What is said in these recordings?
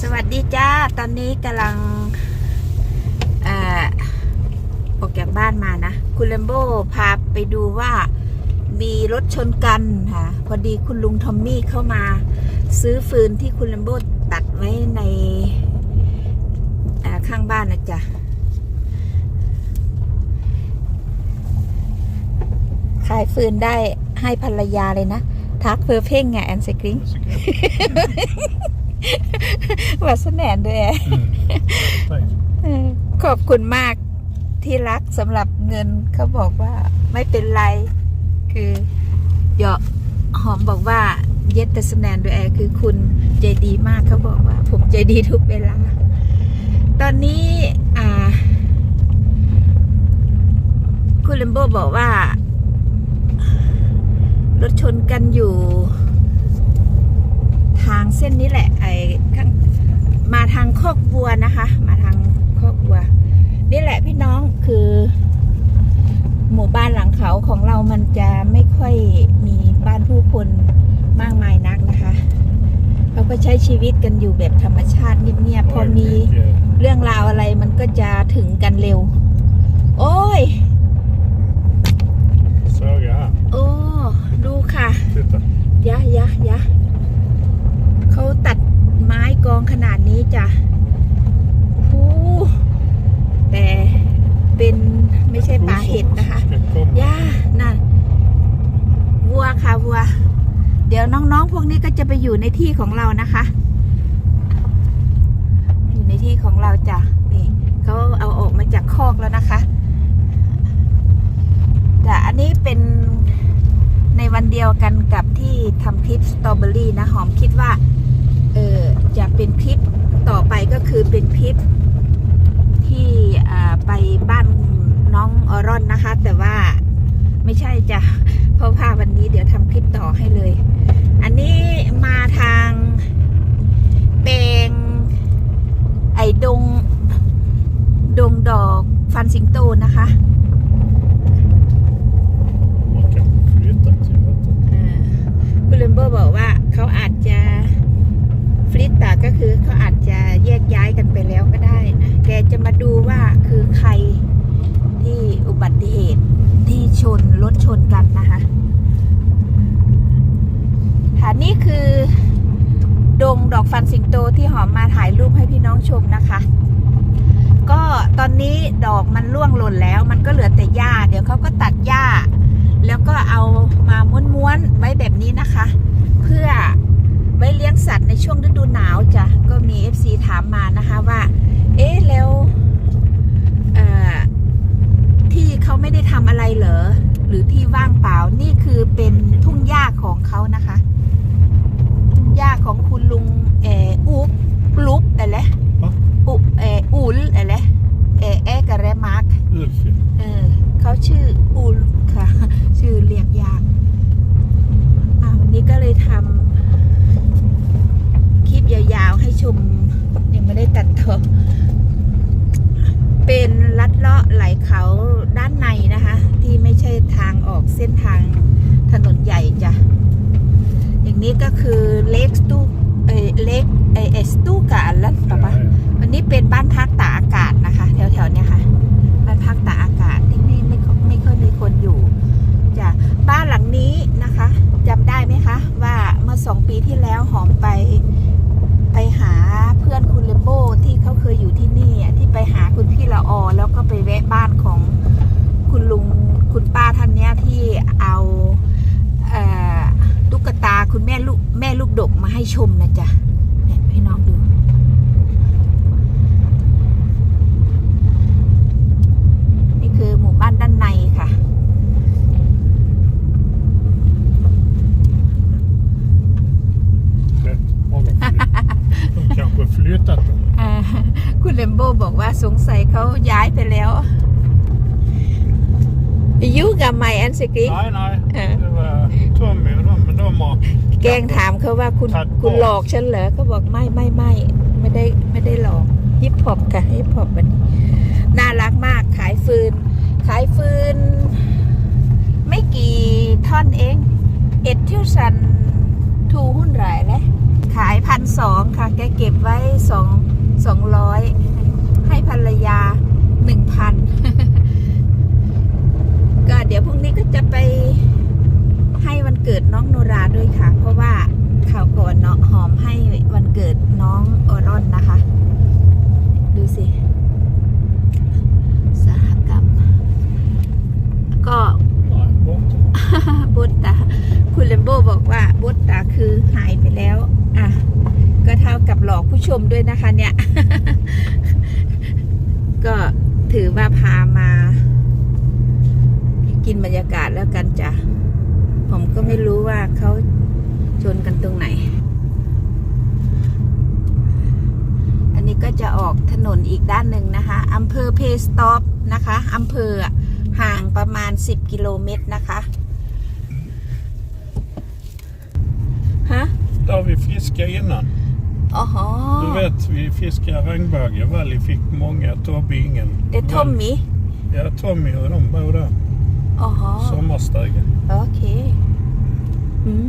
สวัสดีจ้า ตอนนี้กำลังออออกจากบ้านมานะ คุณเลมโบพาไปดูว่ามีรถชนกันค่ะ พอดีคุณลุงทอมมี่เข้ามา ซื้อฟืนที่คุณเลมโบตัดไว้ในข้างบ้านนะจ๊ะขายฟืนได้ให้ภรรยาเลยนะ ทักเพอเพ่งไงแอนสกริง วัสแนนด้วยแอ Thanks. เออขอบคุณมากที่รักสำหรับเงินเขาบอกว่าไม่เป็นไร คือเยาะหอมบอกว่าเยตสแนนด้วยแอร์คือคุณใจดีมากเขาบอกว่า ผมใจดีทุกเวลา ตอนนี้อ่า คุณเลมโบบอกว่า รถชนกันอยู่ทางเส้นนี้แหละไอ้ข้างมาทางคอกวัวนะคะ มาทางคอกวัว นี่แหละพี่น้องคือ หมู่บ้านหลังเขาของเรามันจะไม่ค่อยมีบ้านผู้คนมากมายนักนะคะเขาก็ใช้ชีวิตกันอยู่แบบธรรมชาติเงียบๆพอมี Yeah. เรื่องราวอะไรมันก็จะถึงกันเร็ว โอ้ย Så ja, โอ้ดูค่ะ titta. ยะยะยะ เขาตัดไม้กองขนาดนี้จ้ะหูแต่เป็นไม่ใช่ป่าเห็ดนะคะ Ska komma. ย่านั่นวัวค่ะวัว เดี๋ยวน้องๆ พวกนี้ก็จะไปอยู่ในที่ของเรานะคะ อยู่ในที่ของเราจ้ะนี่เขาเอาออกมาจากคอกแล้วนะคะแต่อันนี้เป็นในวันเดียวกันกับที่ทำคลิปสตรอเบอรี่นะหอมคิดว่าเออจะ เป็นคลิปต่อไปก็คือเป็นคลิปที่ไปบ้านน้องออรอนนะคะ แต่ว่าไม่ใช่จ้ะเพราะว่าวันนี้เดี๋ยวทำคลิปต่อให้เลย อันนี้มาทางเปงไอ้ดง ดงดอกฟันสิงโตนะคะ Man kan flytta till detta. เอ่อคุณเลมเบอร์บอกว่าเขาอาจจะฟลิตตาก็คือเขาอาจจะแยกย้ายกันไปแล้วก็ได้นะ แกจะมาดูว่าคือใครที่อุบัติเหตุที่ชนรถชนกันนะคะค่ะนี่คือดงดอก ฟันสิงโตที่หอมมาถ่ายรูปให้พี่น้องชมนะคะ ก็ตอนนี้ดอกมันร่วงหล่นแล้ว มันก็เหลือแต่หญ้า เดี๋ยวเขาก็ตัดหญ้า แล้วก็เอามาม้วนๆไว้แบบนี้นะคะ เพื่อไว้เลี้ยงสัตว์ในช่วงฤดูหนาวจ้ะก็มี FC ถามมานะคะว่า เอ๊ะแล้วที่เขาไม่ได้ทำอะไรเหรอหรือที่ว่างเปล่านี่คือเป็นทุ่งหญ้าของเขานะคะ ทุ่งหญ้าของคุณลุงเอออูปลุปอะไรฮะอุเอออูลอะไรเออเอกะเรมาร์ก Ulf, เออเขาชื่ออูลค่ะ ชื่อเรียกยากอ่าวันนี้ก็เลยทำคลิปยาวๆให้ชมยังไม่ได้ตัดต่อเป็นลัดเลาะไหลเขาด้านในนะคะ ที่ไม่ใช่ทางออกเส้นทางถนนใหญ่จ้ะอย่างนี้ก็คือเล็กสตูเออเล็กเอเอสตูกาลันปะปะ ja, ja. วั นี้เป็นบ้านพักตากอากาศนะคะ แถวๆเนี้ยค่ะ บ้านพักตากอากาศที่ไม่ไม่ไม่ค่อยมีคนอยู่จ้ะบ้านหลังนี้นะคะจำได้ไหมคะ ว่าเมื่อสองปีที่แล้วหอมไปไปหาเพื่อนคุณเลมโบที่เขาเคยอยู่ที่นี่ที่ไปหาคุณพี่ละออ แล้วก็ไปแวะบ้านของคุณลุงคุณป้าท่านเนี้ยที่เอาตุ๊กตาคุณแม่ลูกแม่ลูกดกมาให้ชมนะจ๊ะเนี่ยพี่น้องดู นี่คือหมู่บ้านด้านในค่ะ Rätt många flytt. De kanske flyttat den. อ่า คุณเลมโบบอกว่าสงสัยเขาย้ายไปแล้วยุกับไมอันสกรี Nej, nej. Ja. Det var Tommy och de, men de har... แกล้งถามเขาว่าคุณถัดออกคุณหลอกฉันเหรอเขาบอกไม่ไม่ไม่ไม่ได้ไม่ได้หลอกฮิปฮอปค่ะฮิปฮอปวันนี้น่ารักมากขายฟืน ขายฟืน ไม่กี่ท่อนเอง เอ็ดทิวสันทูหุ้นหลายแล้วขายพันสองค่ะ แกเก็บไว้สอง สองร้อยให้ภรรยาหนึ่งพันก็เดี๋ยวพรุ่งนี้ก็จะไปให้วันเกิดน้องโนราด้วยค่ะ เพราะว่าข่าวก่อนเนาะหอมให้วันเกิดน้องออรอนนะคะ ดูสิสหกรรม ก็บุตตาคุณเลมโบบอกว่าบุตตาคือหายไปแล้ว อะ ก็เท่ากับหลอกผู้ชมด้วยนะคะเนี่ย ก็ถือว่าพามา กินบรรยากาศแล้วกันจ้ะ ผมก็ไม่รู้ว่าเขาชนกันตรงไหน อันนี้ก็จะออกถนนอีกด้านหนึ่งนะคะอำเภอเพสต็อปนะคะอำเภอห่างประมาณ 10 กิโล ሜ ตรนะคะ ฮะ Där vi fiske innan. อ๋อฮ Du vet, vi fiskade regnbåge. Valli fick många, Tobbe ingen. เดทอมมี่ Ja, Tommy och de bor där. อ๋อฮ Sommarstugan. โอเคอืม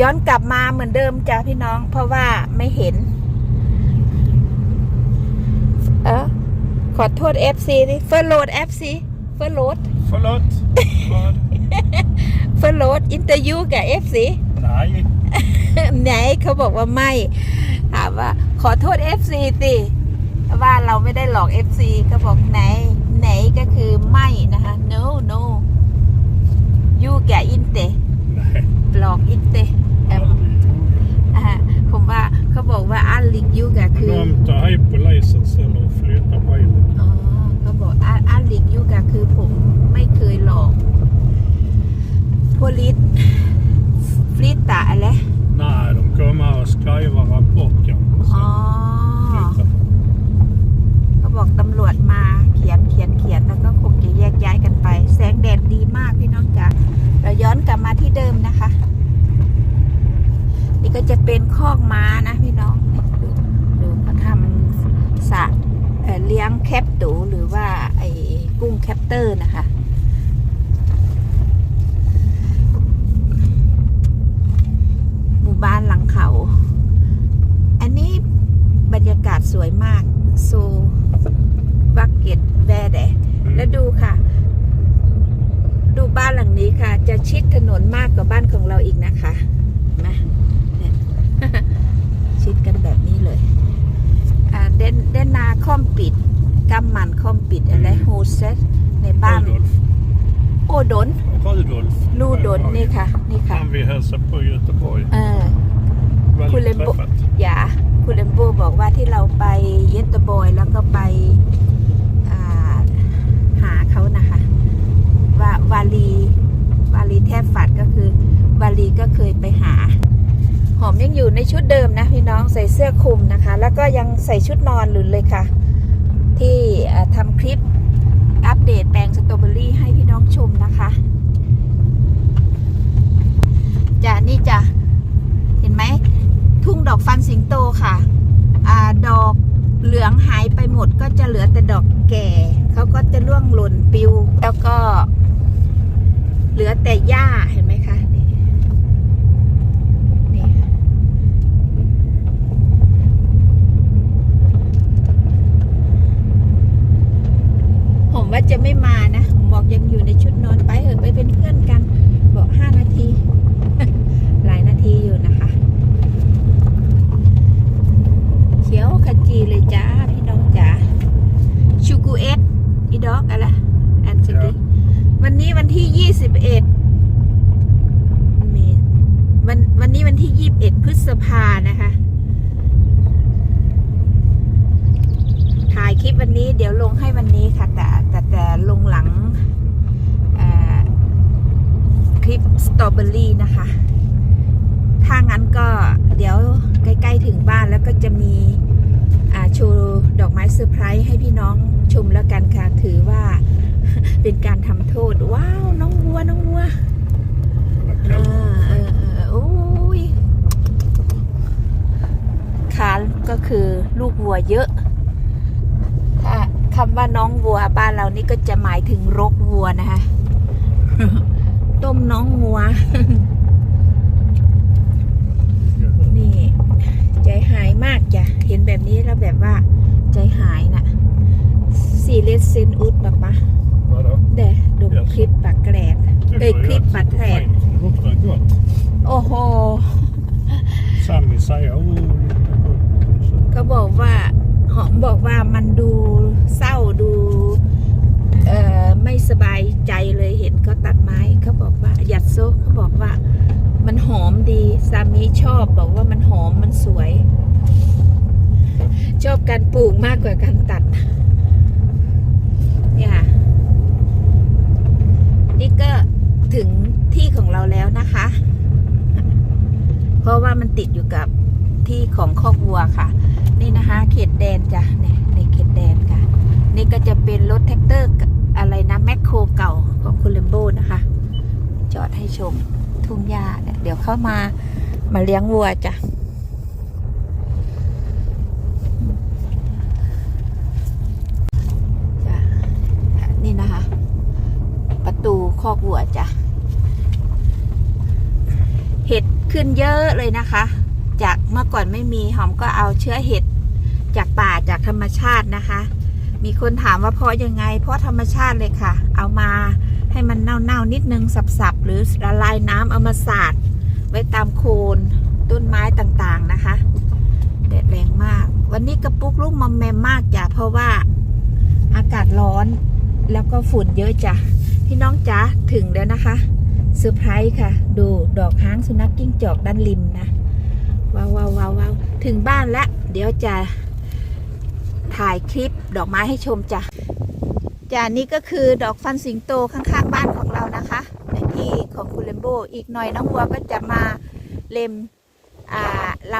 ย้อนกลับมาเหมือนเดิมจ้ะพี่น้อง เพราะว่าไม่เห็น เออขอโทษ FC ดิเฟอร์โหลด FC เฟอร์โหลด Förlåt. Vad? เฟอร์โหลดอินเตอร์ยูกับ FC Nej. ไหนเขาบอกว่าไม่ ถามว่าขอโทษ FC สิว่าเราไม่ได้หลอก FC ก็บอกไหน ไหนก็คือไม่นะคะ no no ยูแกอินเต Nej. หลอกอินเตเอิ่มอ่าผมว่าเขาบอกว่าอันลิกยูกะคือ De tar hej polisen sen och flyttar bilen. อ๋อเขาบอกอันอันลิกยูกะคือผมไม่เคยหลอกโพลิสฟลิตตาอะไร Nej, de kommer och skriver rapport kanske. อ๋อ Sen flyttar. เขาบอกตำรวจมาเขียนเขียนเขียนแล้วก็คงจะแยกย้ายกันไป แสงแดดดีมากพี่น้องจ๋าเราย้อนกลับมาที่เดิมนะคะ นี่ก็จะเป็นคอกม้านะพี่น้องดูดูเขาทำสระเเลี้ยงแคปตูหรือว่าไอ้กุ้งแคปเตอร์นะคะ หมู่บ้านหลังเขา อันนี้บรรยากาศสวยมากโซบักเก็ตแวร์แด แล้วดูค่ะ ดูบ้านหลังนี้ค่ะ จะชิดถนนมากกว่าบ้านของเราอีกนะคะเห็นไหมเนี่ย ชิดกันแบบนี้เลย อ่าเดนเดนนาคอ มปิดกำมันคอมปิดอะไรโฮเซตในบ้าน Rudolf. โอดน Rudolf. ลูดนนี่ค่ะ นี่ค่ะ Han vi hälsade på i Göteborg. เออ Väldigt Kulen bo- träffat. อย่าคุณเลมโบบอกว่าที่เราไปเยตเตอร์บอยแล้วก็ไปอ่าหาเขานะคะว่าวาลีวาลีแทบฝัดก็คือ วาลีก็เคยไปหา หอมยังอยู่ในชุดเดิมนะพี่น้องใส่เสื้อคลุมนะคะ แล้วก็ยังใส่ชุดนอนหลุนเลยค่ะ ที่ทำคลิปอัปเดตแปลงสตรอเบอรี่ให้พี่น้องชมนะคะจะนี่จะเห็นไหม ทุ่งดอกฟันสิงโตค่ะอดอกเหลืองหายไปหมดก็จะเหลือแต่ดอกแก่เขาก็จะร่วงหล่นปิว แล้วก็ เหลือแต่หญ้าเห็นไหมคะ นี่นี่ค่ะผมว่าจะไม่มานะผมบอกยังอยู่ในชุดนอนไปเถอะไปเป็นเพื่อนกัน บอกห้านาที หลายนาทีอยู่นะคะ เขียวขจีเลยจ้า พี่น้องจ๋าชูกูเอสอีดอกอะไรแอนซิตี้ วันที่ยี่สิบเอ็ดวันวันนี้วันที่ยี่บเอ็ดพฤษภานะคะ ถ่ายคลิปวันนี้เดี๋ยวลงให้วันนี้ค่ะ แต่แต่แต่ลงหลังคลิปสตรอเบอรี่นะคะ ถ้างั้นก็เดี๋ยวใกล้ ๆ ถึงบ้านแล้วก็จะมีโชว์ดอกไม้เซอร์ไพรส์ให้พี่น้องชมแล้วกันค่ะ ถือว่า เป็นการทำโทษ ว้าว น้องวัวน้องวัว Kolla เอ kalv. อเออเออโอ้ยคานก็คือลูกวัวเยอะ ถ้าคำว่าน้องวัวบ้านเรานี่ก็จะหมายถึงรกวัวนะคะต้มน้องวัว Ja. นี่ากจ้ะ เห็นแบบนี้แล้วแบบว่า ใจหายนะสีเลสเซนอุดแบบปะ Vadå? เดะดู คลิปปากแกรดเอ้ย var คลิป ju ปากแกรด fint. Det luktar gott. โอ้โห Sammy säger oh, det luktar gott. Så ก็บอกว่าหอมบอกว่ามันดูเศร้าดูเอ่อไม่สบายใจเลยเห็นเขาตัดไม้เขาบอกว่าหยัดโซกเขาบอกว่า มันหอมดีสามีชอบบอกว่ามันหอมมันสวย ชอบการปลูกมากกว่าการตัดเนี่ยค่ะ นี่ก็ถึงที่ของเราแล้วนะคะ เพราะว่ามันติดอยู่กับที่ของคอกวัวค่ะ นี่นะคะ เขตแดนจ้ะเนี่ยในเขตแดนค่ะ นี่ก็จะเป็นรถแท็กเตอร์อะไรนะแมคโครเก่าของคุณเลมโบนะคะ จอดให้ชมทุ่งหญ้าเนี่ยเดี๋ยวเข้ามามาเลี้ยงวัวจ้ะนี่นะคะ ประ ตูคอกวัวจ้ะ เห็ดขึ้นเยอะเลยนะคะ จากเมื่อก่อนไม่มีหอมก็เอาเชื้อเห็ดจากป่าจากธรรมชาตินะคะ มีคนถามว่าเพราะยังไง เพราะธรรมชาติเลยค่ะ เอามาให้มันเน่าๆนิดนึงสับๆหรือละลายน้ำเอามาสาดไว้ตามโคนต้นไม้ต่างๆนะคะแดดแรงมาก วันนี้กระปุกลูกมอมแมมมากจ้ะเพราะว่าอากาศร้อนแล้วก็ฝุ่นเยอะจ้ะ พี่น้องจ๋าถึงแล้วนะคะเซอร์ไพรส์ค่ะ ดูดอกค้างสุนัขกิ้งจอกด้านริมนะว้าวว้าวว้าวาวถึงบ้านแล้ว เดี๋ยวจะถ่ายคลิปดอกไม้ให้ชมจ้ะจ้ะนี่ก็คือดอกฟันสิงโตข้างๆบ้านของเรานะคะในที่ของคุณเลมโบอีกหน่อยน้องวัวก็จะมาเล็มอ่าล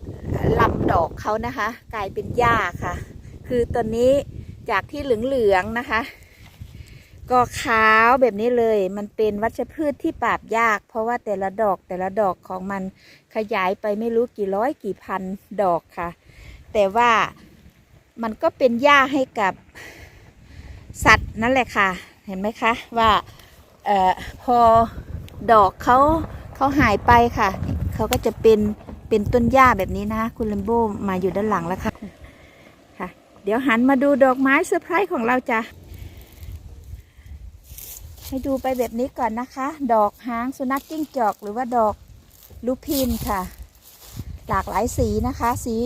ำลำดอกเขานะคะ กลายเป็นหญ้าค่ะ คือตอนนี้จากที่เหลืองๆนะคะ ก็ขาวแบบนี้เลย มันเป็นวัชพืชที่ปราบยาก เพราะว่าแต่ละดอกแต่ละดอกของมันขยายไปไม่รู้กี่ร้อยกี่พันดอกค่ะ แต่ว่ามันก็เป็นหญ้าให้กับสัตว์นั่นแหละค่ะ เห็นไหมคะว่าเออพอดอกเขาเขาหายไปค่ะ เขาก็จะเป็นเป็นต้นหญ้าแบบนี้นะคะคุณเลมโบมาอยู่ด้านหลังแล้วค่ะค่ะ เดี๋ยวหันมาดูดอกไม้เซอร์ไพรส์ของเราจ้ะ ให้ดูไปแบบนี้ก่อนนะคะ ดอกหางสุนัขจิ้งจอก หรือว่าดอกลูพินค่ะ หลากหลายสีนะคะ สี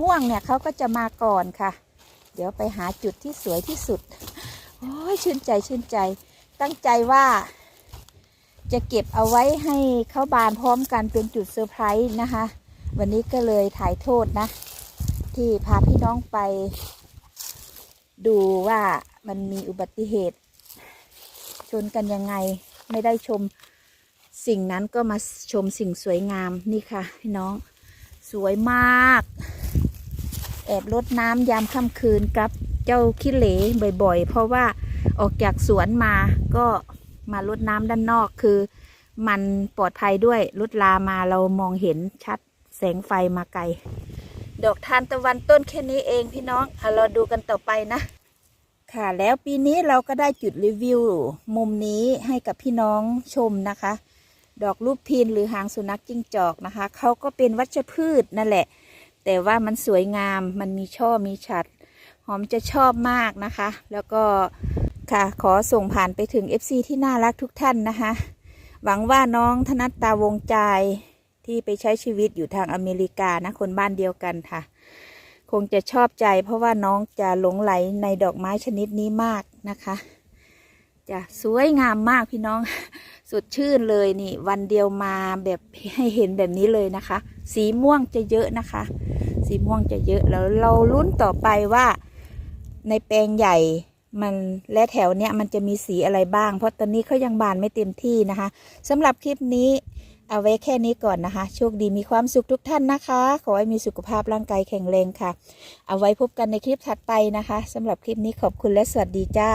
ม่วงเนี่ยเขาก็จะมาก่อนค่ะ เดี๋ยวไปหาจุดที่สวยที่สุด โอ้ยชื่นใจชื่นใจ ตั้งใจว่าจะเก็บเอาไว้ให้เขาบานพร้อมกันเป็นจุดเซอร์ไพรส์นะคะ วันนี้ก็เลยถ่ายโทษนะ ที่พาพี่น้องไป ดูว่ามันมีอุบัติเหตุ ชนกันยังไงไม่ได้ชมสิ่งนั้นก็มาชมสิ่งสวยงามนี่ค่ะพี่น้องสวยมาก แอบรดน้ำยามค่ำคืนกับเจ้าขี้เหร่บ่อยๆ เพราะว่าออกจากสวนมาก็มารดน้ำด้านนอกคือ มันปลอดภัยด้วยรถลามาเรามองเห็นชัดแสงไฟมาไกล ดอกทานตะวันต้นแค่นี้เองพี่น้องเอาเราดูกันต่อไปนะ ค่ะแล้วปีนี้เราก็ได้จุดรีวิว มุมนี้ให้กับพี่น้องชมนะคะ ดอกลูกพินหรือหางสุนัขจิ้งจอกนะคะเขาก็เป็นวัชพืชนั่นแหละ แต่ว่ามันสวยงามมันมีช่อมีฉัด หอมจะชอบมากนะคะ แล้วก็ค่ะขอส่งผ่านไปถึง FC ที่น่ารักทุกท่านนะคะ หวังว่าน้องธนัตตาวงใจที่ไปใช้ชีวิตอยู่ทางอเมริกานะคนบ้านเดียวกันค่ะ คงจะชอบใจเพราะว่าน้องจะหลงไหลในดอกไม้ชนิดนี้มากนะคะจะสวยงามมากพี่น้องสดชื่นเลยนี่ วันเดียวมาแบบให้เห็นแบบนี้เลยนะคะ สีม่วงจะเยอะนะคะ สีม่วงจะเยอะแล้วเราลุ้นต่อไปว่าในแปลงใหญ่มันและแถวเนี้ยมันจะมีสีอะไรบ้าง เพราะตอนนี้เขายังบานไม่เต็มที่นะคะสำหรับคลิปนี้ เอาไว้แค่นี้ก่อนนะคะ โชคดีมีความสุขทุกท่านนะคะ ขอให้มีสุขภาพร่างกายแข็งแรงค่ะ เอาไว้พบกันในคลิปถัดไปนะคะสำหรับคลิปนี้ขอบคุณและสวัสดีจ้า